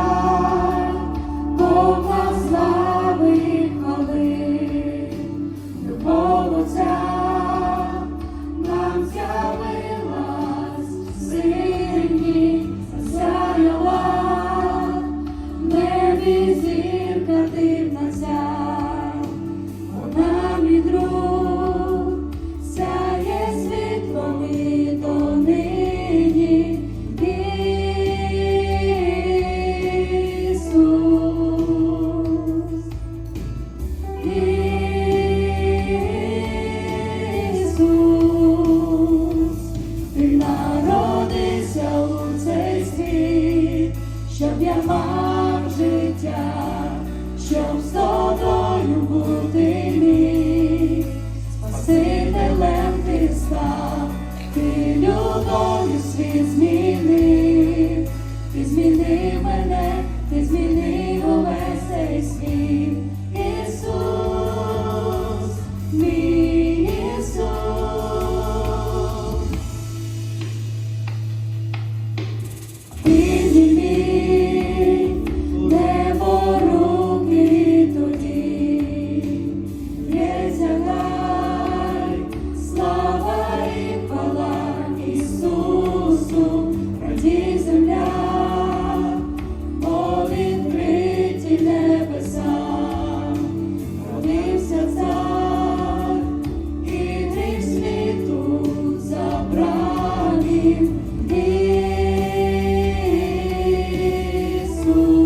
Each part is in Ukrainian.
Oh. Ти народився у цей світ, щоб я мав життя, щоб з тобою бути міг. Спаси Ісус,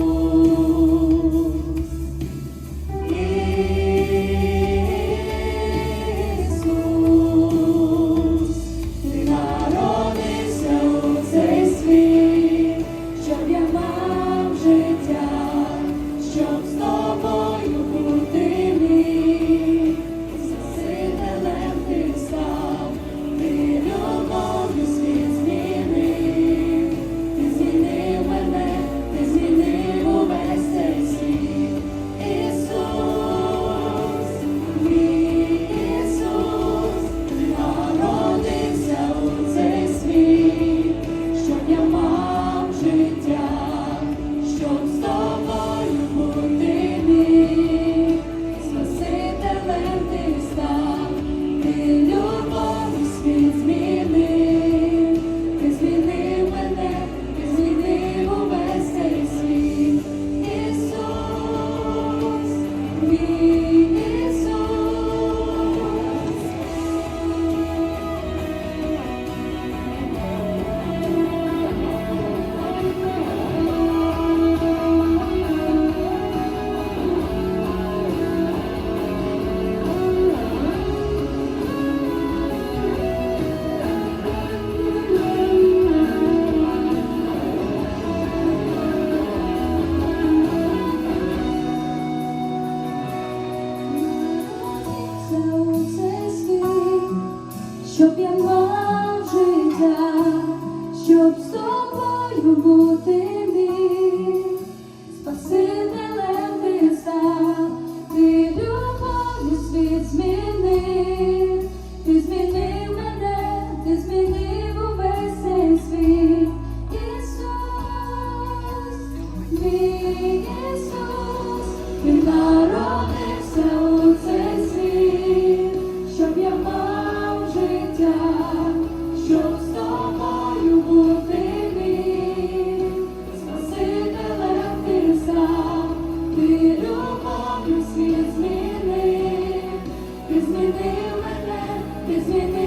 is in